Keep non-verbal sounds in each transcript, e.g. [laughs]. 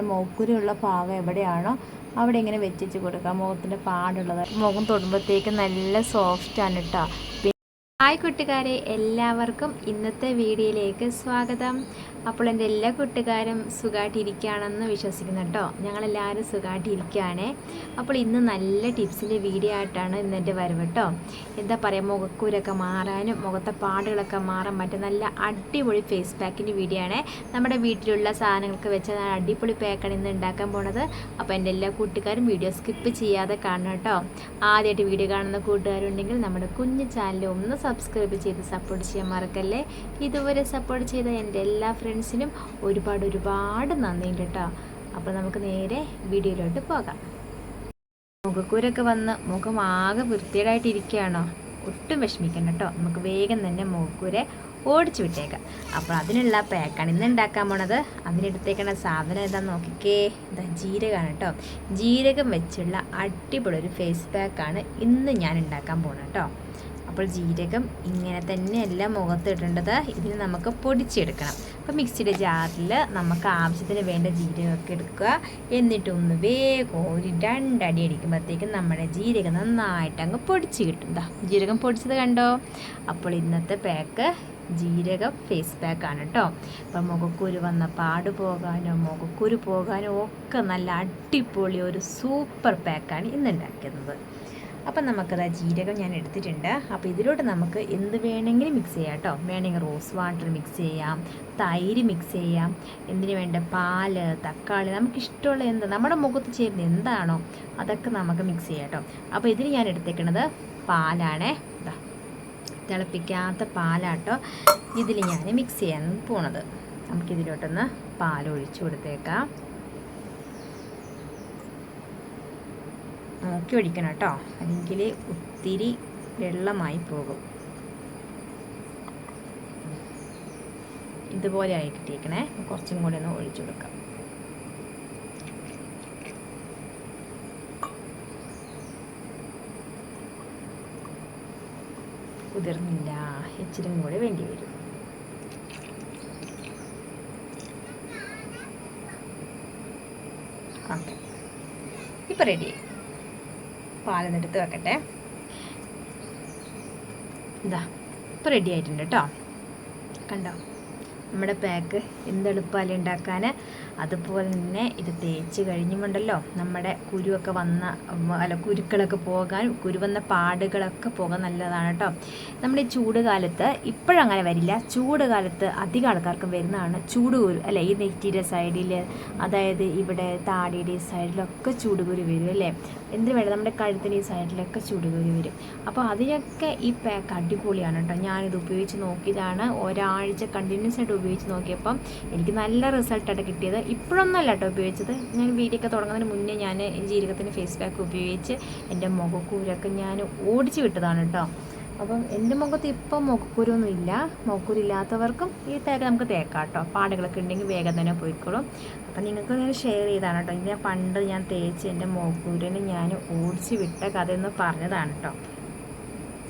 നമ്മുടെ മൂക്കുരുള്ള ഭാഗം എവിടെയാണോ അവിടെ ഇങ്ങനെ വെച്ചിട്ട് കൊടുക്കുക മുഖത്തിന്റെ പാടുള്ളത്. മുഖം തൊടുമ്പോഴത്തേക്ക് നല്ല സോഫ്റ്റാണ് കേട്ടോ ഹായ് കൂട്ടുകാരെ എല്ലാവർക്കും ഇന്നത്തെ വീഡിയോയിലേക്ക് സ്വാഗതം. അപ്പോൾ എന്റെ എല്ലാ കൂട്ടുകാരും സുഖമായിട്ടിരിക്കുകയാണെന്ന് വിശ്വസിക്കുന്നു കേട്ടോ. ഞങ്ങളെല്ലാവരും സുഖമായിട്ടിരിക്കുകയാണേ അപ്പോൾ ഇന്ന് നല്ല ടിപ്സിന്റെ വീഡിയോ ആയിട്ടാണ് ഇന്നെന്റെ വരവ് കേട്ടോ. എന്താ പറയുക മുഖക്കൂരൊക്കെ മാറാനും മുഖത്തെ പാടുകളൊക്കെ മാറാൻ പറ്റും നല്ല അടിപൊളി ഫേസ് പാക്കിന്റെ വീഡിയോ ആണ്. നമ്മുടെ വീട്ടിലുള്ള സാധനങ്ങൾക്ക് വെച്ച് അടിപൊളി പാക്കാണ് ഇന്ന് ഉണ്ടാക്കാൻ പോണത്. അപ്പോൾ എന്റെ എല്ലാ കൂട്ടുകാരും വീഡിയോ സ്കിപ്പ് ചെയ്യാതെ കാണണം കേട്ടോ. ആദ്യമായിട്ട് വീഡിയോ കാണുന്ന കൂട്ടുകാരുണ്ടെങ്കിൽ നമ്മുടെ കുഞ്ഞു ചാനൽ ഒന്ന് സബ്സ്ക്രൈബ് ചെയ്ത് സപ്പോർട്ട് ചെയ്യാൻ മറക്കല്ലേ. ഇതുവരെ സപ്പോർട്ട് ചെയ്ത എന്റെ എല്ലാ ഫ്രണ്ട്സിനും ഒരുപാട് ഒരുപാട് നന്ദിയുണ്ട് കേട്ടോ അപ്പോൾ നമുക്ക് നേരെ വീഡിയോയിലോട്ട് പോകാം. മുഖക്കൂരൊക്കെ വന്ന് മുഖം ആകെ വൃത്തികേടായിട്ടിരിക്കുകയാണോ? ഒട്ടും വിഷമിക്കണം കേട്ടോ നമുക്ക് വേഗം തന്നെ മുഖക്കൂരെ ഓടിച്ചു വിട്ടേക്കാം. അപ്പോൾ അതിനുള്ള പാക്കാണ് ഇന്ന് ഉണ്ടാക്കാൻ പോണത്. അതിനെടുത്തേക്കണ സാധനം എന്താണെന്ന് നോക്കിക്കേ. ഇതാ ജീരകമാണ് കേട്ടോ ജീരകം വെച്ചുള്ള അടിപൊളി ഒരു ഫേസ് പാക്കാണ് ഇന്ന് ഞാൻ ഉണ്ടാക്കാൻ പോകുന്നത് കേട്ടോ അപ്പോൾ ജീരകം ഇങ്ങനെ തന്നെയല്ല മുഖത്ത് ഇടേണ്ടത് ഇതിന് നമുക്ക് പൊടിച്ചെടുക്കണം. അപ്പോൾ മിക്സിയുടെ ജാറിൽ നമുക്ക് ആവശ്യത്തിന് വേണ്ട ജീരകമൊക്കെ എടുക്കുക. എന്നിട്ട് ഒന്ന് വേഗം ഒരു രണ്ടടി അടിക്കുമ്പോഴത്തേക്കും നമ്മുടെ ജീരകം നന്നായിട്ട് അങ്ങ് പൊടിച്ച് കിട്ടും. ജീരകം പൊടിച്ചത് കണ്ടോ? അപ്പോൾ ഇന്നത്തെ പാക്ക് ജീരകം ഫേസ് പാക്കാണ് കേട്ടോ. അപ്പം മുഖക്കുരു വന്ന പാട് പോകാനോ മുഖക്കുരു പോകാനോ ഒക്കെ നല്ല അടിപൊളി ഒരു സൂപ്പർ പാക്കാണ് ഇന്ന് ഉണ്ടാക്കുന്നത്. അപ്പം നമുക്കത് ആ ജീരകം ഞാൻ എടുത്തിട്ടുണ്ട്. അപ്പോൾ ഇതിലോട്ട് നമുക്ക് എന്ത് വേണമെങ്കിലും മിക്സ് ചെയ്യാം കേട്ടോ. വേണമെങ്കിൽ റോസ് വാട്ടർ മിക്സ് ചെയ്യാം തൈര് മിക്സ് ചെയ്യാം. എന്തിനു വേണ്ട? പാൽ തക്കാളി. നമുക്കിഷ്ടമുള്ള എന്ത്? നമ്മുടെ മുഖത്ത് ചേരുന്ന എന്താണോ അതൊക്കെ നമുക്ക് മിക്സ് ചെയ്യാം കേട്ടോ. അപ്പോൾ ഇതിന് ഞാൻ എടുത്തേക്കണത് പാലാണേ. തിളപ്പിക്കാത്ത പാലാട്ടോ ഇതിൽ ഞാൻ മിക്സ് ചെയ്യാൻ പോണത്. നമുക്കിതിലോട്ടൊന്ന് പാൽ കൊടുത്തേക്കാം. നോക്കി ഒഴിക്കണം കേട്ടോ. അല്ലെങ്കിൽ ഒത്തിരി വെള്ളമായി പോകും. ഇതുപോലെ ആയി കിട്ടിയേക്കണേ. കുറച്ചും കൂടി ഒന്ന് ഒഴിച്ചു കൊടുക്കാം. കുതിർന്നില്ല. ഇച്ചിരി കൂടെ വേണ്ടി വരും. ഓക്കെ. ഇപ്പം റെഡിയായി പാലെന്നെടുത്ത് വെക്കട്ടെ. ഇതാ ഇപ്പോൾ റെഡി ആയിട്ടുണ്ട് കേട്ടോ കണ്ടോ? നമ്മുടെ പാക്ക് എന്തെളുപ്പമല്ലേ ഉണ്ടാക്കാൻ അതുപോലെ തന്നെ ഇത് തേച്ച് കഴിഞ്ഞുമുണ്ടല്ലോ. നമ്മുടെ കുരുവൊക്കെ വന്ന അല്ല കുരുക്കളൊക്കെ പോകാൻ കുരുവന്ന പാടുകളൊക്കെ പോകാൻ നല്ലതാണ് കേട്ടോ നമ്മുടെ ചൂട് കാലത്ത് ഇപ്പോഴങ്ങനെ വരില്ല. ചൂട് കാലത്ത് അധികം ആൾക്കാർക്കും വരുന്നതാണ് ചൂട് കുരു അല്ലേ ഈ നെറ്റിയുടെ സൈഡിൽ അതായത് ഇവിടെ താടിയുടെ സൈഡിലൊക്കെ ചൂട് കുരു വരും അല്ലേ? എന്തിനു വേണ്ട നമ്മുടെ കഴുത്തിന് ഈ സൈഡിലൊക്കെ ചൂട് കുരു വരും. അപ്പോൾ അതിനൊക്കെ ഈ പാക്ക് അടിപൊളിയാണ് കേട്ടോ ഞാനിത് ഉപയോഗിച്ച് നോക്കിയതാണ്. ഒരാഴ്ച കണ്ടിന്യൂസ് ആയിട്ട് ഉപയോഗിച്ച് നോക്കിയപ്പം എനിക്ക് നല്ല റിസൾട്ടായിട്ട് കിട്ടിയത്. ഇപ്പോഴൊന്നുമല്ല കേട്ടോ ഉപയോഗിച്ചത്. ഞാൻ വീഡിയോ തുടങ്ങുന്നതിന് മുന്നേ ഞാൻ ജീരകത്തിന്റെ ഫേസ് പാക്ക് ഉപയോഗിച്ച് എന്റെ മുഖക്കൂരൊക്കെ ഞാൻ ഓടിച്ചു വിട്ടതാണ് കേട്ടോ അപ്പം എന്റെ മുഖത്ത് ഇപ്പം മുഖക്കുരൊന്നും ഇല്ല മുഖക്കുരില്ലാത്തവർക്കും ഈ തേക്ക് നമുക്ക് തേക്കാം കേട്ടോ പാടുകളൊക്കെ ഉണ്ടെങ്കിൽ വേഗം തന്നെ പോയിക്കോളും. അപ്പം നിങ്ങൾക്ക് ഞാൻ ഷെയർ ചെയ്താണ് കേട്ടോ ഇങ്ങനെ പണ്ട് ഞാൻ തേച്ച് എന്റെ മുഖക്കുരനെ ഞാൻ ഓടിച്ച് വിട്ട കഥയെന്ന് പറഞ്ഞതാണ് കേട്ടോ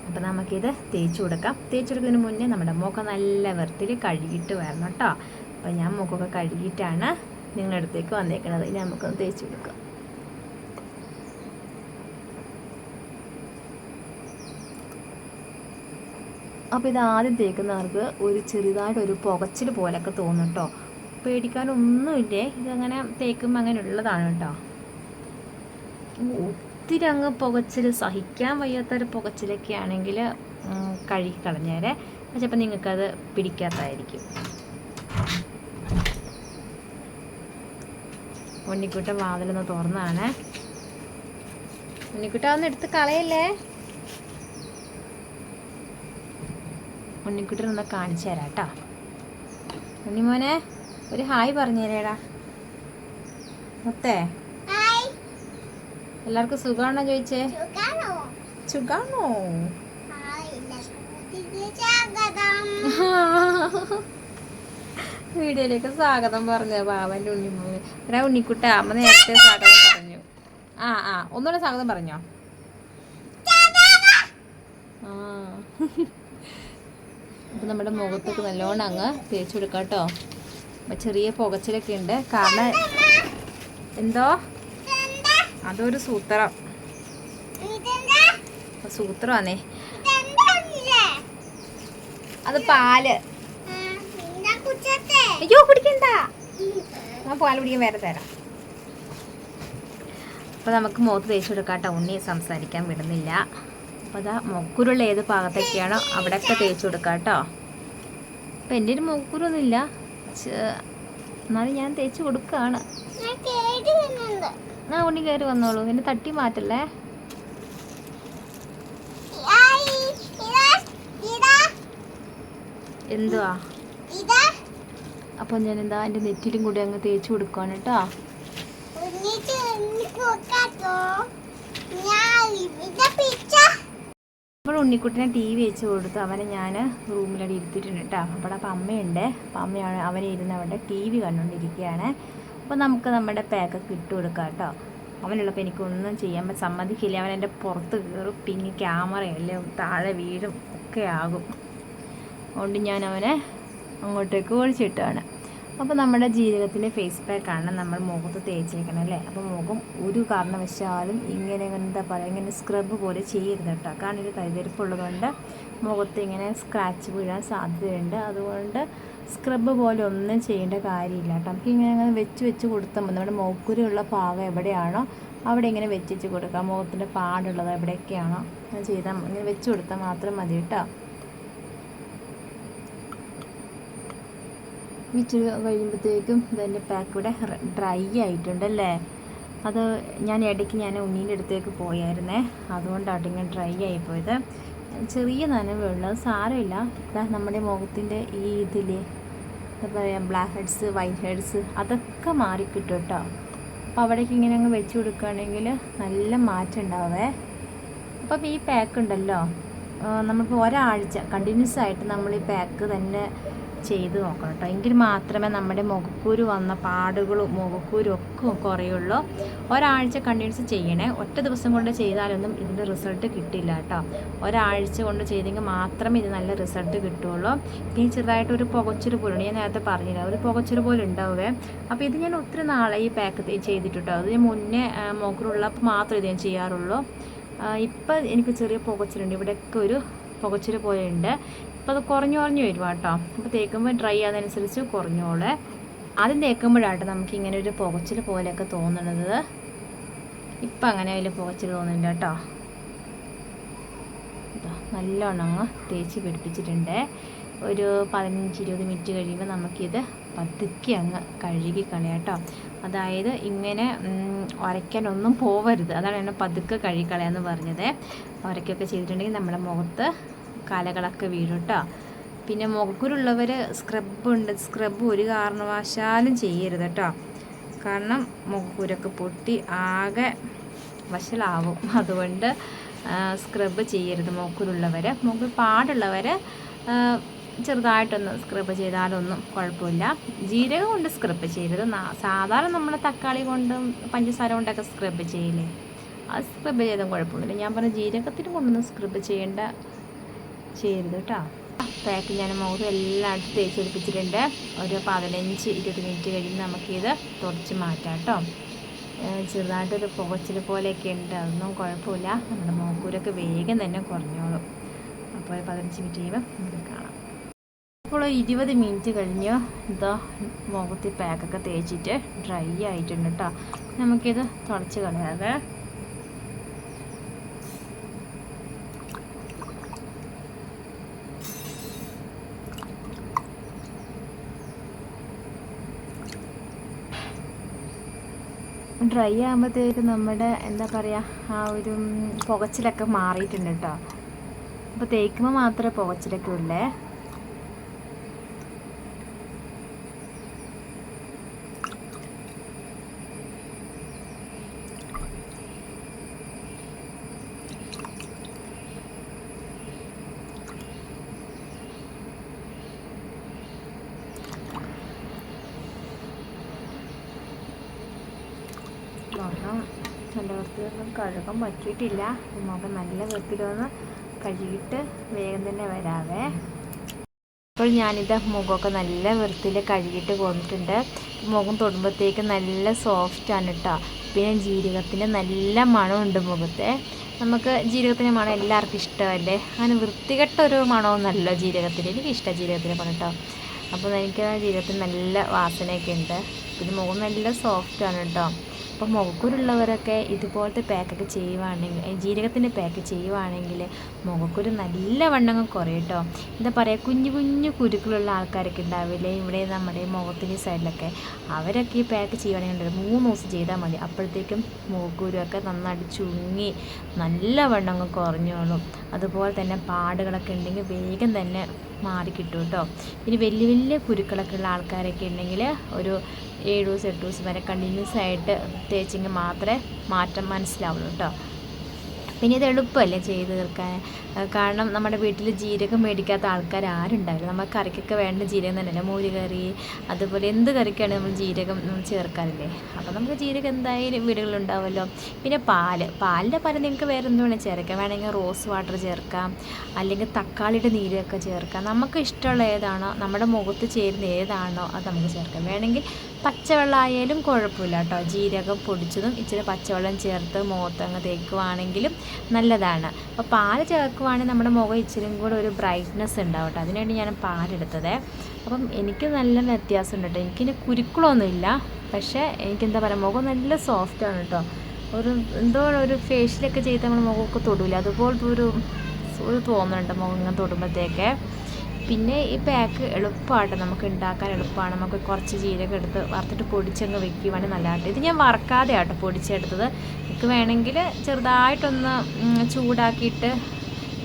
അപ്പം നമുക്കിത് തേച്ച് കൊടുക്കാം. തേച്ച് കൊടുക്കുന്നതിന് മുന്നേ നമ്മുടെ മുഖം നല്ല വൃത്തിയിൽ കഴുകിയിട്ട് വരണം കേട്ടോ അപ്പം ഞാൻ മുഖമൊക്കെ കഴുകിയിട്ടാണ് നിങ്ങളുടെ അടുത്തേക്ക് വന്നേക്കണത്. ഇനി നമുക്കൊന്ന് തേച്ച് കൊടുക്കാം അപ്പോൾ ഇത് ആദ്യം തേക്കുന്നവർക്ക് ഒരു ചെറുതായിട്ട് ഒരു പുകച്ചിൽ പോലൊക്കെ തോന്നും കേട്ടോ പേടിക്കാനൊന്നുമില്ലേ? ഇതങ്ങനെ തേക്കുമ്പോൾ അങ്ങനെ ഉള്ളതാണ് കേട്ടോ ഒത്തിരി അങ്ങ് പുകച്ചിൽ സഹിക്കാൻ വയ്യാത്തൊരു പുകച്ചിലൊക്കെ ആണെങ്കിൽ കഴുകി കളഞ്ഞേരെ. ചിലപ്പോൾ നിങ്ങൾക്കത് പിടിക്കാത്തതായിരിക്കും ഉണ്ണിക്കുട്ടൻ വാതിലൊന്ന് തുറന്നാണ്. ഉണ്ണിക്കുട്ട ഒന്ന് എടുത്ത് കളയല്ലേ? ഉണ്ണിക്കുട്ടനൊന്ന് കാണിച്ചു തരാം കേട്ടോ ഉണ്ണിമോനെ ഒരു ഹായ് പറഞ്ഞു തരേടാ. മുത്തേ. എല്ലാവർക്കും സുഖമാണോ ചോദിച്ചേ? സുഖാണോ? [laughs] വീഡിയോയിലേക്ക് സ്വാഗതം പറഞ്ഞു ബാബന്റെ ഉണ്ണിമോന് എടാ ഉണ്ണിക്കുട്ട അമ്മ നേരത്തെ സ്വാഗതം പറഞ്ഞു. ആ ആ ഒന്നുകൂടെ സ്വാഗതം പറഞ്ഞോ? ആ. അപ്പം നമ്മുടെ മുഖത്തൊക്കെ നല്ലോണം അങ്ങ് തേച്ച് കൊടുക്കാം കേട്ടോ. ചെറിയ പുകച്ചിലൊക്കെ ഉണ്ട്. കാരണം എന്തോ? അതൊരു സൂത്രം. സൂത്രമാണേ അത് പാൽ. അയ്യോ കുടിക്കണ്ട. ഞാൻ പാൽ കുടിക്കാൻ വേറെ തരാം. അപ്പോൾ നമുക്ക് മുഖത്ത് തേച്ച് കൊടുക്കാം കേട്ടോ ഉണ്ണി സംസാരിക്കാൻ വിടുന്നില്ല. അപ്പോൾ അതാ മുക്കുരുള്ള ഏത് ഭാഗത്തൊക്കെയാണോ അവിടെയൊക്കെ തേച്ച് കൊടുക്കാം കേട്ടോ. അപ്പം എന്റെ ഒരു മുക്കുരൊന്നുമില്ല എന്നാലും ഞാൻ തേച്ച് കൊടുക്കുകയാണ് ആ ഉണ്ണി കയറി വന്നോളൂ. എന്നെ തട്ടി മാറ്റല്ലേ? എന്തുവാ? അപ്പോൾ ഞാൻ എന്താ എന്റെ നെറ്റിലും കൂടി അങ്ങ് തേച്ച് കൊടുക്കുകയാണ് കേട്ടോ. അപ്പോൾ ഉണ്ണിക്കുട്ടിനെ ടി വി വെച്ച് കൊടുത്തു. അവനെ ഞാൻ റൂമിലടി ഇരുത്തിയിട്ടുണ്ട് കേട്ടോ. അപ്പോൾ അപ്പം അമ്മയുണ്ട്. അപ്പം അമ്മയാണ് അവനെ ഇരുന്ന് അവിടെ ടി വി കണ്ടുകൊണ്ടിരിക്കുകയാണ്. അപ്പോൾ നമുക്ക് നമ്മുടെ പാക്കൊക്കെ ഇട്ട് കൊടുക്കാം കേട്ടോ. അവനുള്ളപ്പോൾ എനിക്കൊന്നും ചെയ്യാൻ പറ്റും സമ്മതിക്കില്ല. അവൻ എന്റെ പുറത്ത് കയറും. പിന്നെ ക്യാമറയല്ലേ താഴെ വീഴും. ഒക്കെ ആകും. അതുകൊണ്ട് ഞാൻ അവനെ അങ്ങോട്ടേക്ക് ഒഴിച്ചിട്ടാണ്. അപ്പോൾ നമ്മുടെ ജീവിതത്തിലെ ഫേസ് പാക്കാണ് നമ്മൾ മുഖത്ത് തേച്ചേക്കണം അല്ലേ? അപ്പോൾ മുഖം ഒരു കാരണവശാലും ഇങ്ങനെ എന്താ പറയുക ഇങ്ങനെ സ്ക്രബ് പോലെ ചെയ്യരുത് കേട്ടോ. കാരണം ഇത് കൈതരിപ്പുള്ളതുകൊണ്ട് മുഖത്ത് ഇങ്ങനെ സ്ക്രാച്ച് വീഴാൻ സാധ്യതയുണ്ട്. അതുകൊണ്ട് സ്ക്രബ് പോലെ ഒന്നും ചെയ്യേണ്ട കാര്യമില്ല കേട്ടോ. നമുക്ക് ഇങ്ങനെ അങ്ങനെ വെച്ച് വെച്ച് കൊടുത്താൽ നമ്മുടെ മൂക്കുരുള്ള ഭാഗം എവിടെയാണോ അവിടെ ഇങ്ങനെ വെച്ച് വെച്ച് കൊടുക്കാം. മുഖത്തിന്റെ പാടുള്ളത് എവിടെയൊക്കെയാണോ അങ്ങനെ ചെയ്താൽ ഇങ്ങനെ വെച്ച് കൊടുത്താൽ മാത്രം മതി കേട്ടോ. ഇച്ചിരി കഴിയുമ്പോഴത്തേക്കും ഇതിന്റെ പാക്ക് ഇവിടെ ഡ്രൈ ആയിട്ടുണ്ടല്ലേ? അത് ഞാൻ ഇടയ്ക്ക് ഞാൻ ഉണ്ണീന്റെ അടുത്തേക്ക് പോയായിരുന്നേ. അതുകൊണ്ടാണ് ഇങ്ങനെ ഡ്രൈ ആയിപ്പോയത് ചെറിയ നനവേ ഉള്ളൂ. സാരമില്ല. ഇതാ നമ്മുടെ മുഖത്തിന്റെ ഈ ഇതിൽ എന്താ പറയുക ബ്ലാക്ക് ഹെഡ്സ് വൈറ്റ് ഹെഡ്സ് അതൊക്കെ മാറിക്കിട്ടും കേട്ടോ. അപ്പോൾ അവിടേക്ക് ഇങ്ങനെ അങ്ങ് വെച്ച് കൊടുക്കുകയാണെങ്കിൽ നല്ല മാറ്റം ഉണ്ടാവേ. അപ്പം ഈ പാക്ക് ഉണ്ടല്ലോ. നമുക്ക് ഒരാഴ്ച കണ്ടിന്യൂസ് ആയിട്ട് നമ്മൾ ഈ പാക്ക് തന്നെ ചെയ്ത് നോക്കണം കേട്ടോ എങ്കിൽ മാത്രമേ നമ്മുടെ മുഖക്കൂര് വന്ന പാടുകളും മുഖക്കൂരും ഒക്കെ കുറയുള്ളൂ. ഒരാഴ്ച കണ്ടിന്യൂസ് ചെയ്യണേ. ഒറ്റ ദിവസം കൊണ്ട് ചെയ്താലൊന്നും ഇതിന്റെ റിസൾട്ട് കിട്ടില്ല കേട്ടോ ഒരാഴ്ച കൊണ്ട് ചെയ്തെങ്കിൽ മാത്രമേ ഇത് നല്ല റിസൾട്ട് കിട്ടുള്ളൂ. ഇനി ചെറുതായിട്ട് ഒരു പുകച്ചൊരു പോലുണ്ട് ഞാൻ നേരത്തെ പറഞ്ഞില്ല? ഒരു പുകച്ചൊരു പോലെ ഉണ്ടാവുക അപ്പോൾ ഇത് ഞാൻ ഒത്തിരി നാളെ ഈ പാക്ക് ചെയ്തിട്ടുണ്ടോ അത് ഞാൻ മുന്നേ മുഖക്കുരുള്ളപ്പോൾ മാത്രമേ ഇത് ഞാൻ ചെയ്യാറുള്ളൂ. ഇപ്പം എനിക്ക് ചെറിയ പുകച്ചിലുണ്ട് ഇവിടെയൊക്കെ ഒരു പുകച്ചിൽ പോലെ ഉണ്ട്. അപ്പോൾ അത് കുറഞ്ഞു കുറഞ്ഞു വരും കേട്ടോ. അപ്പോൾ തേക്കുമ്പോൾ ഡ്രൈ ആകുന്നതനുസരിച്ച് കുറഞ്ഞോളെ. ആദ്യം തേക്കുമ്പോഴാട്ടോ നമുക്ക് ഇങ്ങനെ ഒരു പുകച്ചിൽ പോലെയൊക്കെ തോന്നുന്നത് ഇപ്പം അങ്ങനെ അതിൽ പുകച്ചിൽ തോന്നുന്നുണ്ട് കേട്ടോ. നല്ലോണം അങ്ങ് തേച്ച് പിടിപ്പിച്ചിട്ടുണ്ട്. ഒരു പതിനഞ്ച് ഇരുപത് മിനിറ്റ് കഴിയുമ്പോൾ നമുക്കിത് പതുക്കി അങ്ങ് കഴുകി കളയാട്ടോ അതായത് ഇങ്ങനെ ഉരയ്ക്കാനൊന്നും പോവരുത്. അതാണ് എന്നെ പതുക്കെ കഴുകി കളയാന്ന് പറഞ്ഞത്. ഉരയ്ക്കൊക്കെ ചെയ്തിട്ടുണ്ടെങ്കിൽ നമ്മുടെ മുഖത്ത് കലകളൊക്കെ വീഴും കേട്ടോ പിന്നെ മുഖക്കുരുള്ളവർ സ്ക്രബ് ഉണ്ട് സ്ക്രബ് ഒരു കാരണവശാലും ചെയ്യരുത് കേട്ടോ കാരണം മുഖക്കുരൊക്കെ പൊട്ടി ആകെ വശലാവും [laughs] അതുകൊണ്ട് സ്ക്രബ് ചെയ്യരുത് മുഖക്കുരുള്ളവർ മുഖ പാടുള്ളവർ ചെറുതായിട്ടൊന്ന് സ്ക്രബ് ചെയ്താലൊന്നും കുഴപ്പമില്ല. ജീരകം കൊണ്ട് സ്ക്രബ് ചെയ്യരുത് സാധാരണ നമ്മൾ തക്കാളി കൊണ്ടും പഞ്ചസാര കൊണ്ടൊക്കെ സ്ക്രബ് ചെയ്യില്ലേ? അത് സ്ക്രബ് ചെയ്തും കുഴപ്പമൊന്നുമില്ല. ഞാൻ പറഞ്ഞ ജീരകത്തിന് കൊണ്ടൊന്നും സ്ക്രബ് ചെയ്യേണ്ട ചെയ്യരുത് കേട്ടോ. പാക്ക് ഞാൻ മുഖം എല്ലാം അടുത്ത് തേച്ചെടുപ്പിച്ചിട്ടുണ്ട് ഒരു പതിനഞ്ച് ഇരുപത് മിനിറ്റ് കഴിയുമ്പോൾ നമുക്കിത് തുടച്ച് മാറ്റാം കേട്ടോ. ചെറുതായിട്ടൊരു പുകച്ചിൽ പോലെയൊക്കെ ഉണ്ട്. അതൊന്നും കുഴപ്പമില്ല. നമ്മുടെ മോക്കൂരൊക്കെ വേഗം തന്നെ കുറഞ്ഞോളും. അപ്പോൾ ഒരു പതിനഞ്ച് മിനിറ്റ് കഴിയുമ്പോൾ നമുക്ക് കാണാം. ഇപ്പോൾ ഇരുപത് മിനിറ്റ് കഴിഞ്ഞ് ഇതാ മുഖത്ത് പാക്കൊക്കെ തേച്ചിട്ട് ഡ്രൈ ആയിട്ടുണ്ട് കേട്ടോ. നമുക്കിത് തുടച്ച് കളയാതെ ഡ്രൈ ആകുമ്പോഴത്തേക്ക് നമ്മുടെ എന്താ പറയുക ആ ഒരു പുകച്ചിലൊക്കെ മാറിയിട്ടുണ്ട് കേട്ടോ അപ്പോൾ തേക്കുമ്പോൾ മാത്രമേ പുകച്ചിലൊക്കെ ഉള്ളേ മുഖം നല്ല വൃത്തിയൊന്നും കഴുകാൻ പറ്റിയിട്ടില്ല. മുഖം നല്ല വൃത്തിയിലൊന്ന് കഴുകിയിട്ട് വേഗം തന്നെ വരാവേ. ഇപ്പോൾ ഞാനിത് മുഖമൊക്കെ നല്ല വൃത്തിയിൽ കഴുകിയിട്ട് പോന്നിട്ടുണ്ട് മുഖം തൊടുമ്പോഴത്തേക്ക് നല്ല സോഫ്റ്റാണ് കേട്ടോ പിന്നെ ജീരകത്തിന്റെ നല്ല മണമുണ്ട് മുഖത്തെ. നമുക്ക് ജീരകത്തിന്റെ മണം എല്ലാവർക്കും ഇഷ്ടമല്ലേ? അങ്ങനെ വൃത്തികെട്ട ഒരു മണമൊന്നുമല്ലോ ജീരകത്തിന്. എനിക്ക് ഇഷ്ടമാണ് ജീരകത്തിന്റെ മണം കേട്ടോ അപ്പോൾ എനിക്ക് ജീരകത്തിന് നല്ല വാസനയൊക്കെ ഉണ്ട്. പിന്നെ മുഖം നല്ല സോഫ്റ്റാണ് കേട്ടോ അപ്പോൾ മുഖക്കുരുള്ളവരൊക്കെ ഇതുപോലത്തെ പാക്കൊക്കെ ചെയ്യുവാണെങ്കിൽ ജീരകത്തിന്റെ പാക്ക് ചെയ്യുവാണെങ്കിൽ മുഖക്കുരു നല്ല വണ്ണങ്ങൾ കുറയും കേട്ടോ. എന്താ പറയുക കുഞ്ഞു കുഞ്ഞു കുരുക്കളുള്ള ആൾക്കാരൊക്കെ ഉണ്ടാവില്ലേ? ഇവിടെ നമ്മുടെ മുഖത്തിന്റെ സൈഡിലൊക്കെ. അവരൊക്കെ ഈ പാക്ക് ചെയ്യുവാണെങ്കിൽ മൂന്ന് ദിവസം ചെയ്താൽ മതി. അപ്പോഴത്തേക്കും മുഖക്കുരുവൊക്കെ നന്നായിട്ട് ചുങ്ങി നല്ല വണ്ണങ്ങൾ കുറഞ്ഞോളും. അതുപോലെ തന്നെ പാടുകളൊക്കെ ഉണ്ടെങ്കിൽ വേഗം തന്നെ മാറിക്കിട്ടും കേട്ടോ. ഇനി വലിയ വലിയ കുരുക്കളൊക്കെ ഉള്ള ആൾക്കാരൊക്കെ ഉണ്ടെങ്കിൽ ഒരു ഏഴ് ദിവസം എട്ട് ദിവസം വരെ കണ്ടിന്യൂസ് ആയിട്ട് തേച്ചെങ്കിൽ മാത്രമേ മാറ്റം മനസ്സിലാവുള്ളൂ കേട്ടോ. പിന്നെ ഇത് എളുപ്പമല്ലേ ചെയ്ത് തീർക്കാൻ? കാരണം നമ്മുടെ വീട്ടിൽ ജീരകം മേടിക്കാത്ത ആൾക്കാർ ആരുണ്ടാവില്ല. നമ്മൾ കറിക്കൊക്കെ വേണ്ട ജീരകം തന്നെയല്ലേ മോര് കറി അതുപോലെ എന്ത് കറിക്കാണ് നമ്മൾ ജീരകം ചേർക്കാറില്ലേ? അപ്പോൾ നമുക്ക് ജീരകം എന്തായാലും വീടുകളിലുണ്ടാവുമല്ലോ പിന്നെ പാൽ. പാലിന്റെ പാൽ നിങ്ങൾക്ക് വേറെ എന്ത് വേണമെങ്കിൽ ചേർക്കാം. വേണമെങ്കിൽ റോസ് വാട്ടർ ചേർക്കാം. അല്ലെങ്കിൽ തക്കാളിയുടെ നീരൊക്കെ ചേർക്കാം. നമുക്ക് ഇഷ്ടമുള്ള ഏതാണോ നമ്മുടെ മുഖത്ത് ചേരുന്ന ഏതാണോ അത് നമുക്ക് ചേർക്കാം. വേണമെങ്കിൽ പച്ചവെള്ളമായാലും കുഴപ്പമില്ല കേട്ടോ. ജീരകം പൊടിച്ചതും ഇച്ചിരി പച്ചവെള്ളം ചേർത്ത് മുഖത്തങ്ങ് തേക്കുവാണെങ്കിലും നല്ലതാണ്. അപ്പോൾ പാൽ ചേർക്കുവാണെങ്കിൽ നമ്മുടെ മുഖം ഇച്ചിരി കൂടെ ഒരു ബ്രൈറ്റ്നെസ് ഉണ്ടാവും കേട്ടോ അതിനുവേണ്ടി ഞാൻ പാലെടുത്തത്. അപ്പം എനിക്ക് നല്ല വ്യത്യാസം ഉണ്ട് കേട്ടോ. എനിക്കിനി കുരുക്കളൊന്നുമില്ല. പക്ഷേ എനിക്കെന്താ പറയുക മുഖം നല്ല സോഫ്റ്റാണ് കേട്ടോ. ഒരു എന്തോ ഒരു ഫേഷ്യലൊക്കെ ചെയ്ത് നമ്മൾ മുഖമൊക്കെ തൊടില്ല അതുപോലത്തെ ഒരു ഒരു തോന്നുന്നുണ്ട് മുഖം ഇങ്ങനെ തൊടുമ്പോഴത്തേക്ക് പിന്നെ ഈ പാക്ക് എളുപ്പമായിട്ട് നമുക്ക് ഉണ്ടാക്കാൻ എളുപ്പമാണ് നമുക്ക് കുറച്ച് ജീരകം എടുത്ത് വറുത്തിട്ട് പൊടിച്ചങ്ങ് വെക്കുവാണെങ്കിൽ നല്ലതായിട്ട് ഇത് ഞാൻ വറക്കാതെയാട്ടോ പൊടിച്ചെടുത്തത്. നിങ്ങൾക്ക് വേണമെങ്കിൽ ചെറുതായിട്ടൊന്ന് ചൂടാക്കിയിട്ട്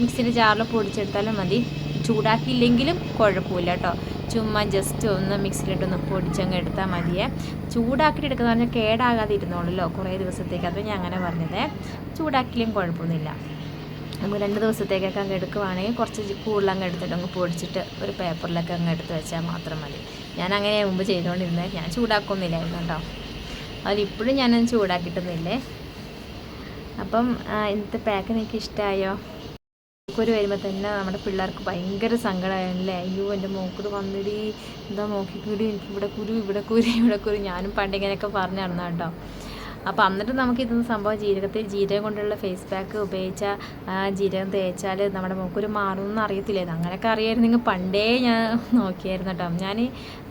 മിക്സിന്റെ ജാറിൽ പൊടിച്ചെടുത്താലും മതി. ചൂടാക്കിയില്ലെങ്കിലും കുഴപ്പമില്ല കേട്ടോ. ചുമ്മാ ജസ്റ്റ് ഒന്ന് മിക്സിയിലിട്ടൊന്ന് പൊടിച്ചങ്ങ് എടുത്താൽ മതിയേ. ചൂടാക്കിയിട്ട് എടുക്കുന്ന പറഞ്ഞാൽ കേടാകാതെ ഇരുന്നോളല്ലോ കുറേ ദിവസത്തേക്ക്. അത് ഞാൻ അങ്ങനെ പറഞ്ഞത്. ചൂടാക്കിയില്ലെങ്കിൽ കുഴപ്പമൊന്നുമില്ല. നമുക്ക് രണ്ട് ദിവസത്തേക്കൊക്കെ അങ്ങ് എടുക്കുവാണെങ്കിൽ കുറച്ച് കൂടുതൽ അങ്ങ് എടുത്തിട്ട് അങ്ങ് പൊടിച്ചിട്ട് ഒരു പേപ്പറിലൊക്കെ അങ്ങ് എടുത്ത് വെച്ചാൽ മാത്രം മതി. ഞാൻ അങ്ങനെ മുമ്പ് ചെയ്തുകൊണ്ടിരുന്നത്. ഞാൻ ചൂടാക്കൊന്നുമില്ലായിരുന്നു കേട്ടോ. അതിപ്പോഴും ഞാൻ ചൂടാക്കിയിട്ടൊന്നുമില്ലേ? അപ്പം ഇന്നത്തെ പാക്ക് നിങ്ങൾക്ക് ഇഷ്ടമായോ മൂക്കൂര് വരുമ്പോൾ തന്നെ നമ്മുടെ പിള്ളേർക്ക് ഭയങ്കര സങ്കടമായിരുന്നല്ലേ അയ്യോ എന്റെ മൂക്കൂർ വന്നിടി. എന്താ നോക്കിക്കൂടി എനിക്ക് ഇവിടെ കുരു ഇവിടെ കുരു ഇവിടെ കുരു. ഞാനും പണ്ടിങ്ങനെയൊക്കെ പറഞ്ഞു നടന്നു കേട്ടോ. അപ്പോൾ എന്നിട്ട് നമുക്ക് ഇതൊന്ന് സംഭവം ജീരകത്തിൽ ജീരകം കൊണ്ടുള്ള ഫേസ് പാക്ക് ഉപയോഗിച്ച ജീരകം തേച്ചാൽ നമ്മുടെ മൂക്കൊരു മാറുമെന്ന് അറിയത്തില്ലായിരുന്നു അങ്ങനെയൊക്കെ അറിയായിരുന്നെങ്കിൽ പണ്ടേ ഞാൻ നോക്കിയായിരുന്നു കേട്ടോ. ഞാൻ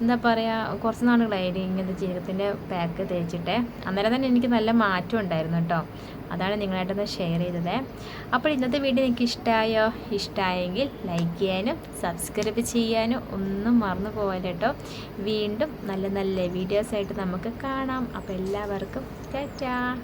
എന്താ പറയുക കുറച്ച് നാളുകളായിരുന്നു ഇങ്ങനത്തെ ജീരകത്തിന്റെ പാക്ക് തേച്ചിട്ടേ. അന്നേരം തന്നെ എനിക്ക് നല്ല മാറ്റം ഉണ്ടായിരുന്നു കേട്ടോ. അതാണ് നിങ്ങളായിട്ടൊന്ന് ഷെയർ ചെയ്തത്. അപ്പോൾ ഇന്നത്തെ വീഡിയോ നിങ്ങൾക്ക് ഇഷ്ടമായോ ഇഷ്ടമായെങ്കിൽ ലൈക്ക് ചെയ്യാനും സബ്സ്ക്രൈബ് ചെയ്യാനും ഒന്നും മറന്നു കേട്ടോ. വീണ്ടും നല്ല നല്ല വീഡിയോസായിട്ട് നമുക്ക് കാണാം. അപ്പോൾ എല്ലാവർക്കും 佳佳